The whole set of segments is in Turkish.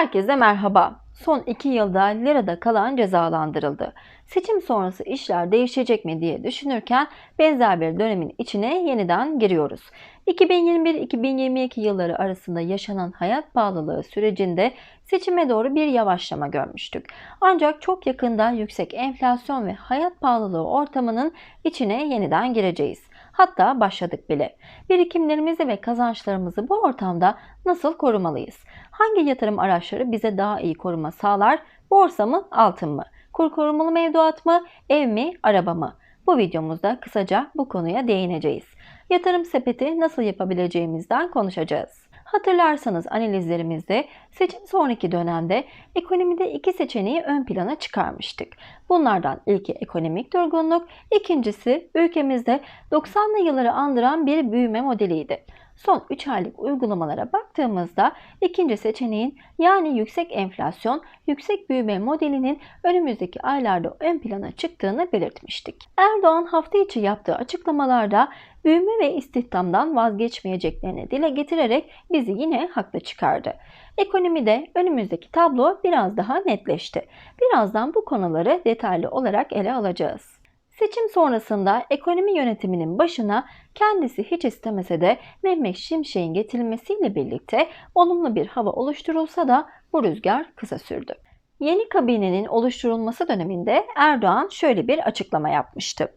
Herkese merhaba. Son iki yılda lirada kalan cezalandırıldı. Seçim sonrası işler değişecek mi diye düşünürken benzer bir dönemin içine yeniden giriyoruz. 2021-2022 yılları arasında yaşanan hayat pahalılığı sürecinde seçime doğru bir yavaşlama görmüştük. Ancak çok yakında yüksek enflasyon ve hayat pahalılığı ortamının içine yeniden gireceğiz. Hatta başladık bile. Birikimlerimizi ve kazançlarımızı bu ortamda nasıl korumalıyız? Hangi yatırım araçları bize daha iyi koruma sağlar? Borsa mı, altın mı? Kur korumalı mevduat mı, ev mi, araba mı? Bu videomuzda kısaca bu konuya değineceğiz. Yatırım sepeti nasıl yapabileceğimizden konuşacağız. Hatırlarsanız analizlerimizde seçim sonraki dönemde ekonomide iki seçeneği ön plana çıkarmıştık. Bunlardan ilki ekonomik durgunluk, ikincisi ülkemizde 90'lı yılları andıran bir büyüme modeliydi. Son 3 aylık uygulamalara baktığımızda ikinci seçeneğin yani yüksek enflasyon, yüksek büyüme modelinin önümüzdeki aylarda ön plana çıktığını belirtmiştik. Erdoğan hafta içi yaptığı açıklamalarda büyüme ve istihdamdan vazgeçmeyeceklerini dile getirerek bizi yine haklı çıkardı. Ekonomide önümüzdeki tablo biraz daha netleşti. Birazdan bu konuları detaylı olarak ele alacağız. Seçim sonrasında ekonomi yönetiminin başına kendisi hiç istemese de Mehmet Şimşek'in getirilmesiyle birlikte olumlu bir hava oluşturulsa da bu rüzgar kısa sürdü. Yeni kabinenin oluşturulması döneminde Erdoğan şöyle bir açıklama yapmıştı.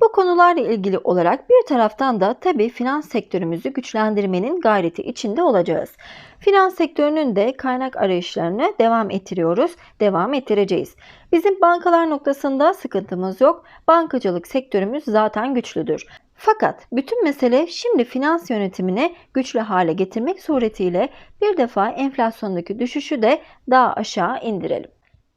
Bu konularla ilgili olarak bir taraftan da tabii finans sektörümüzü güçlendirmenin gayreti içinde olacağız. Finans sektörünün de kaynak arayışlarını devam ettiriyoruz, devam ettireceğiz. Bizim bankalar noktasında sıkıntımız yok. Bankacılık sektörümüz zaten güçlüdür. Fakat bütün mesele şimdi finans yönetimini güçlü hale getirmek suretiyle bir defa enflasyondaki düşüşü de daha aşağı indirelim.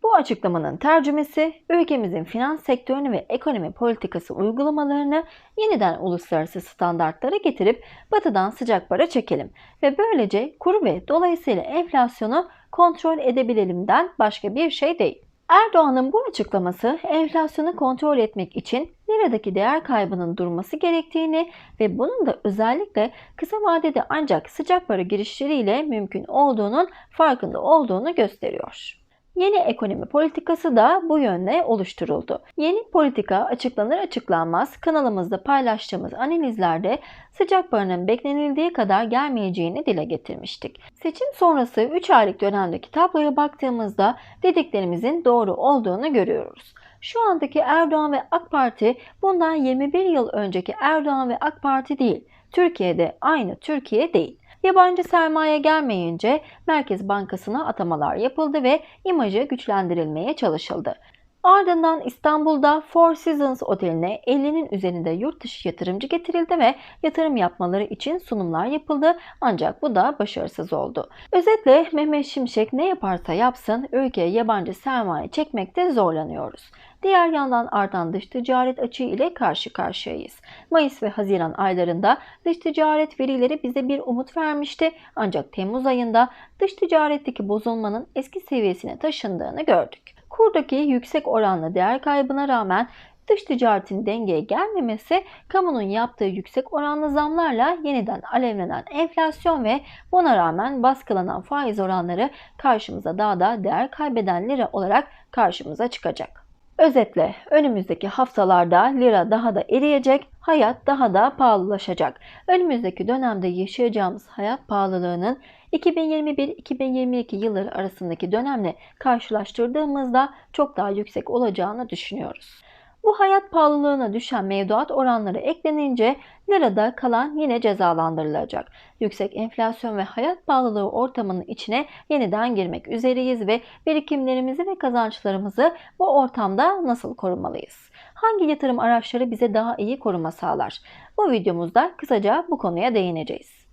Bu açıklamanın tercümesi ülkemizin finans sektörünü ve ekonomi politikası uygulamalarını yeniden uluslararası standartlara getirip batıdan sıcak para çekelim ve böylece kuru ve dolayısıyla enflasyonu kontrol edebilelimden başka bir şey değil. Erdoğan'ın bu açıklaması enflasyonu kontrol etmek için liradaki değer kaybının durması gerektiğini ve bunun da özellikle kısa vadede ancak sıcak para girişleriyle mümkün olduğunun farkında olduğunu gösteriyor. Yeni ekonomi politikası da bu yönde oluşturuldu. Yeni politika açıklanır açıklanmaz kanalımızda paylaştığımız analizlerde sıcak paranın beklenildiği kadar gelmeyeceğini dile getirmiştik. Seçim sonrası 3 aylık dönemdeki tabloya baktığımızda dediklerimizin doğru olduğunu görüyoruz. Şu andaki Erdoğan ve AK Parti bundan 21 yıl önceki Erdoğan ve AK Parti değil. Türkiye'de aynı Türkiye değil. Yabancı sermaye gelmeyince Merkez Bankası'na atamalar yapıldı ve imajı güçlendirilmeye çalışıldı. Ardından İstanbul'da Four Seasons Oteli'ne 50'nin üzerinde yurt dışı yatırımcı getirildi ve yatırım yapmaları için sunumlar yapıldı ancak bu da başarısız oldu. Özetle Mehmet Şimşek ne yaparsa yapsın ülkeye yabancı sermaye çekmekte zorlanıyoruz. Diğer yandan artan dış ticaret açığı ile karşı karşıyayız. Mayıs ve Haziran aylarında dış ticaret verileri bize bir umut vermişti ancak Temmuz ayında dış ticaretteki bozulmanın eski seviyesine taşındığını gördük. Kurdaki yüksek oranlı değer kaybına rağmen dış ticaretin dengeye gelmemesi, kamunun yaptığı yüksek oranlı zamlarla yeniden alevlenen enflasyon ve buna rağmen baskılanan faiz oranları karşımıza daha da değer kaybeden lira olarak karşımıza çıkacak. Özetle önümüzdeki haftalarda lira daha da eriyecek, hayat daha da pahalılaşacak. Önümüzdeki dönemde yaşayacağımız hayat pahalılığının 2021-2022 yılları arasındaki dönemle karşılaştırdığımızda çok daha yüksek olacağını düşünüyoruz. Bu hayat pahalılığına düşen mevduat oranları eklenince lirada kalan yine cezalandırılacak. Yüksek enflasyon ve hayat pahalılığı ortamının içine yeniden girmek üzereyiz ve birikimlerimizi ve kazançlarımızı bu ortamda nasıl korumalıyız? Hangi yatırım araçları bize daha iyi koruma sağlar? Bu videomuzda kısaca bu konuya değineceğiz.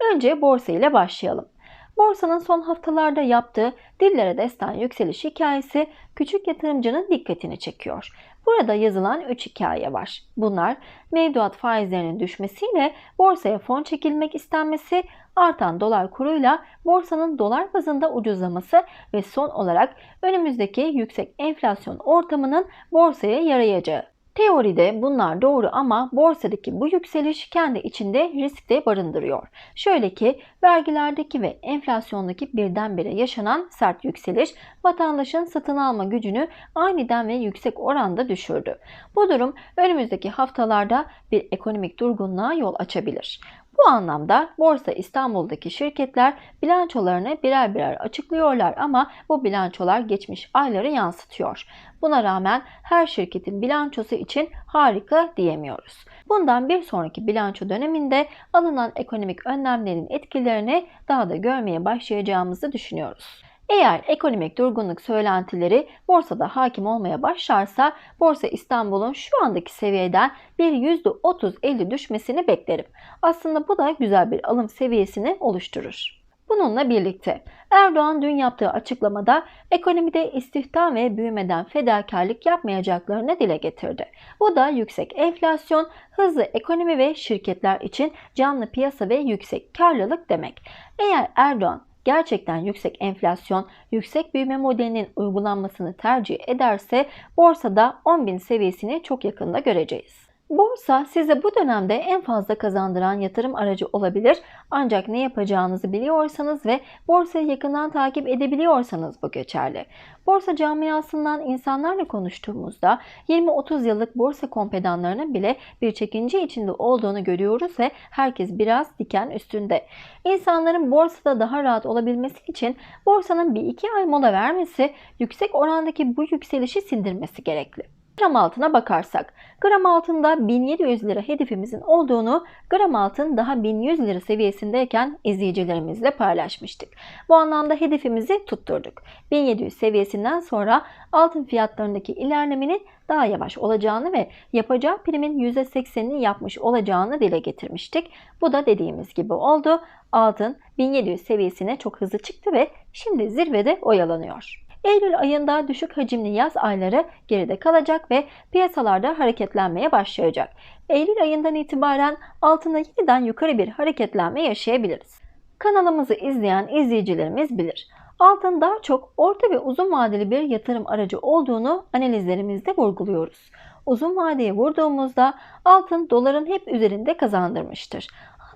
Önce borsa ile başlayalım. Borsanın son haftalarda yaptığı dillere destan yükseliş hikayesi küçük yatırımcının dikkatini çekiyor. Burada yazılan 3 hikaye var. Bunlar mevduat faizlerinin düşmesiyle borsaya fon çekilmek istenmesi, artan dolar kuruyla borsanın dolar bazında ucuzlaması ve son olarak önümüzdeki yüksek enflasyon ortamının borsaya yarayacağı. Teoride bunlar doğru ama borsadaki bu yükseliş kendi içinde risk de barındırıyor. Şöyle ki vergilerdeki ve enflasyondaki birdenbire yaşanan sert yükseliş vatandaşın satın alma gücünü aniden ve yüksek oranda düşürdü. Bu durum önümüzdeki haftalarda bir ekonomik durgunluğa yol açabilir. Bu anlamda Borsa İstanbul'daki şirketler bilançolarını birer birer açıklıyorlar ama bu bilançolar geçmiş ayları yansıtıyor. Buna rağmen her şirketin bilançosu için harika diyemiyoruz. Bundan bir sonraki bilanço döneminde alınan ekonomik önlemlerin etkilerini daha da görmeye başlayacağımızı düşünüyoruz. Eğer ekonomik durgunluk söylentileri borsada hakim olmaya başlarsa Borsa İstanbul'un şu andaki seviyeden bir %30-50 düşmesini beklerim. Aslında bu da güzel bir alım seviyesini oluşturur. Bununla birlikte Erdoğan dün yaptığı açıklamada ekonomide istihdam ve büyümeden fedakarlık yapmayacaklarını dile getirdi. Bu da yüksek enflasyon, hızlı ekonomi ve şirketler için canlı piyasa ve yüksek karlılık demek. Eğer Erdoğan gerçekten yüksek enflasyon, yüksek büyüme modelinin uygulanmasını tercih ederse borsada 10.000 seviyesini çok yakında göreceğiz. Borsa size bu dönemde en fazla kazandıran yatırım aracı olabilir ancak ne yapacağınızı biliyorsanız ve borsayı yakından takip edebiliyorsanız bu geçerli. Borsa camiasından insanlarla konuştuğumuzda 20-30 yıllık borsa kompedanlarının bile bir çekince içinde olduğunu görüyoruz ve herkes biraz diken üstünde. İnsanların borsada daha rahat olabilmesi için borsanın bir iki ay mola vermesi, yüksek orandaki bu yükselişi sindirmesi gerekli. Gram altına bakarsak, gram altında 1700 lira hedefimizin olduğunu gram altın daha 1100 lira seviyesindeyken izleyicilerimizle paylaşmıştık. Bu anlamda hedefimizi tutturduk. 1700 seviyesinden sonra altın fiyatlarındaki ilerlemenin daha yavaş olacağını ve yapacağı primin %80'ini yapmış olacağını dile getirmiştik. Bu da dediğimiz gibi oldu. Altın 1700 seviyesine çok hızlı çıktı ve şimdi zirvede oyalanıyor. Eylül ayında düşük hacimli yaz ayları geride kalacak ve piyasalarda hareketlenmeye başlayacak. Eylül ayından itibaren altında yeniden yukarı bir hareketlenme yaşayabiliriz. Kanalımızı izleyen izleyicilerimiz bilir. Altın daha çok orta ve uzun vadeli bir yatırım aracı olduğunu analizlerimizde vurguluyoruz. Uzun vadeye vurduğumuzda altın doların hep üzerinde kazandırmıştır.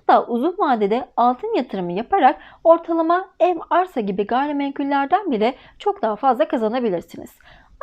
Hatta uzun vadede altın yatırımı yaparak ortalama ev, arsa gibi gayrimenkullerden bile çok daha fazla kazanabilirsiniz.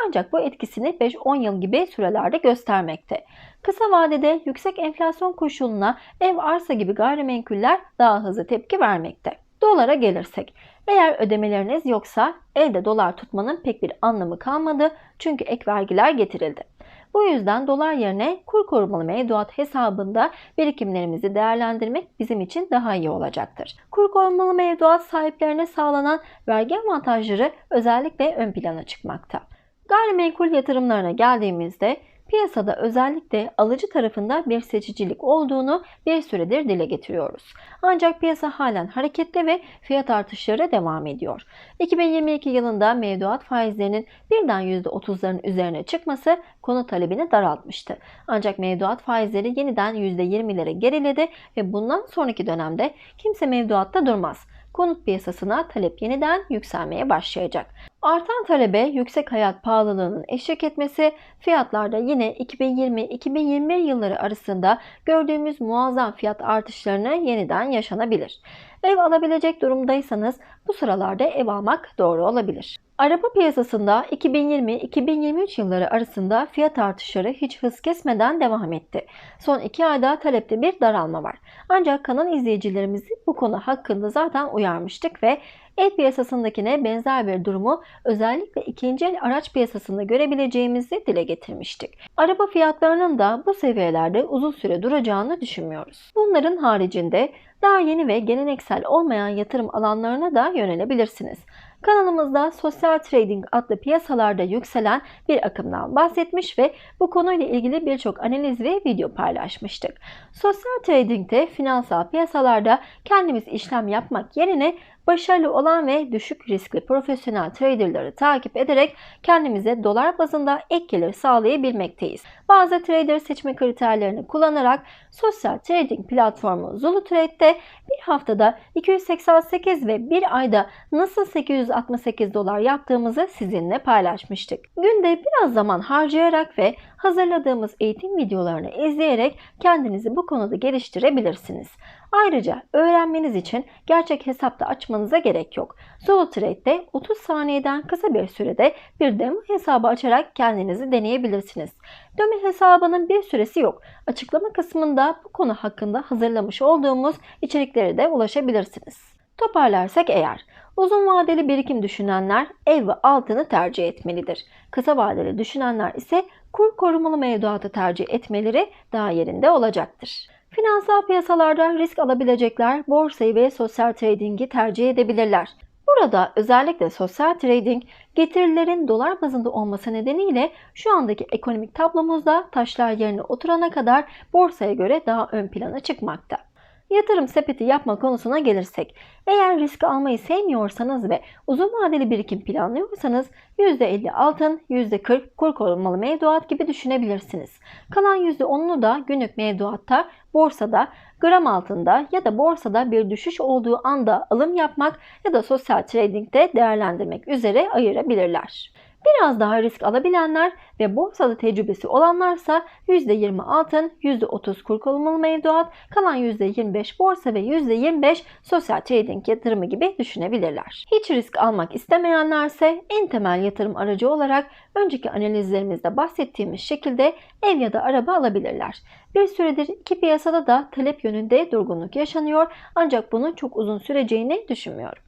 Ancak bu etkisini 5-10 yıl gibi sürelerde göstermekte. Kısa vadede yüksek enflasyon koşuluna ev, arsa gibi gayrimenkuller daha hızlı tepki vermekte. Dolara gelirsek, eğer ödemeleriniz yoksa elde dolar tutmanın pek bir anlamı kalmadı çünkü ek vergiler getirildi. Bu yüzden dolar yerine kur korumalı mevduat hesabında birikimlerimizi değerlendirmek bizim için daha iyi olacaktır. Kur korumalı mevduat sahiplerine sağlanan vergi avantajları özellikle ön plana çıkmakta. Gayrimenkul yatırımlarına geldiğimizde piyasada özellikle alıcı tarafında bir seçicilik olduğunu bir süredir dile getiriyoruz. Ancak piyasa halen hareketli ve fiyat artışları devam ediyor. 2022 yılında mevduat faizlerinin birden %30'ların üzerine çıkması konu talebini daraltmıştı. Ancak mevduat faizleri yeniden %20'lere geriledi ve bundan sonraki dönemde kimse mevduatta durmaz konut piyasasına talep yeniden yükselmeye başlayacak. Artan talebe yüksek hayat pahalılığının eşlik etmesi fiyatlarda yine 2020-2021 yılları arasında gördüğümüz muazzam fiyat artışlarını yeniden yaşanabilir. Ev alabilecek durumdaysanız bu sıralarda ev almak doğru olabilir. Araba piyasasında 2020-2023 yılları arasında fiyat artışları hiç hız kesmeden devam etti. Son 2 ayda talepte bir daralma var. Ancak kanal izleyicilerimizi bu konu hakkında zaten uyarmıştık ve ev piyasasındakine benzer bir durumu özellikle ikinci el araç piyasasında görebileceğimizi dile getirmiştik. Araba fiyatlarının da bu seviyelerde uzun süre duracağını düşünmüyoruz. Bunların haricinde daha yeni ve geleneksel olmayan yatırım alanlarına da yönelebilirsiniz. Kanalımızda sosyal trading adlı piyasalarda yükselen bir akımdan bahsetmiş ve bu konuyla ilgili birçok analiz ve video paylaşmıştık. Sosyal tradingte finansal piyasalarda kendimiz işlem yapmak yerine başarılı olan ve düşük riskli profesyonel traderları takip ederek kendimize dolar bazında ek gelir sağlayabilmekteyiz. Bazı trader seçme kriterlerini kullanarak sosyal trading platformu Zulu Trade'de bir haftada 288 ve bir ayda nasıl 868 dolar yaptığımızı sizinle paylaşmıştık. Günde biraz zaman harcayarak ve hazırladığımız eğitim videolarını izleyerek kendinizi bu konuda geliştirebilirsiniz. Ayrıca öğrenmeniz için gerçek hesapta açmanıza gerek yok. Zolo Trade'de 30 saniyeden kısa bir sürede bir demo hesabı açarak kendinizi deneyebilirsiniz. Demo hesabının bir süresi yok. Açıklama kısmında bu konu hakkında hazırlamış olduğumuz içeriklere de ulaşabilirsiniz. Toparlarsak eğer, uzun vadeli birikim düşünenler ev ve altını tercih etmelidir. Kısa vadeli düşünenler ise kur korumalı mevduatı tercih etmeleri daha yerinde olacaktır. Finansal piyasalarda risk alabilecekler borsayı ve sosyal trading'i tercih edebilirler. Burada özellikle sosyal trading getirilerin dolar bazında olması nedeniyle şu andaki ekonomik tablomuzda taşlar yerine oturana kadar borsaya göre daha ön plana çıkmakta. Yatırım sepeti yapma konusuna gelirsek, eğer risk almayı sevmiyorsanız ve uzun vadeli birikim planlıyorsanız %50 altın, %40 kur korumalı mevduat gibi düşünebilirsiniz. Kalan %10'unu da günlük mevduatta, borsada, gram altında ya da borsada bir düşüş olduğu anda alım yapmak ya da sosyal trading'de değerlendirmek üzere ayırabilirler. Biraz daha risk alabilenler ve borsada tecrübesi olanlarsa %20 altın, %30 kur korumalı mevduat, kalan %25 borsa ve %25 sosyal trading yatırımı gibi düşünebilirler. Hiç risk almak istemeyenlerse en temel yatırım aracı olarak önceki analizlerimizde bahsettiğimiz şekilde ev ya da araba alabilirler. Bir süredir iki piyasada da talep yönünde durgunluk yaşanıyor ancak bunun çok uzun süreceğini düşünmüyorum.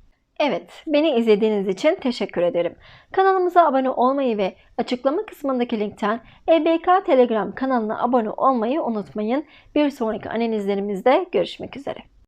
Evet, beni izlediğiniz için teşekkür ederim. Kanalımıza abone olmayı ve açıklama kısmındaki linkten EBK Telegram kanalına abone olmayı unutmayın. Bir sonraki analizlerimizde görüşmek üzere.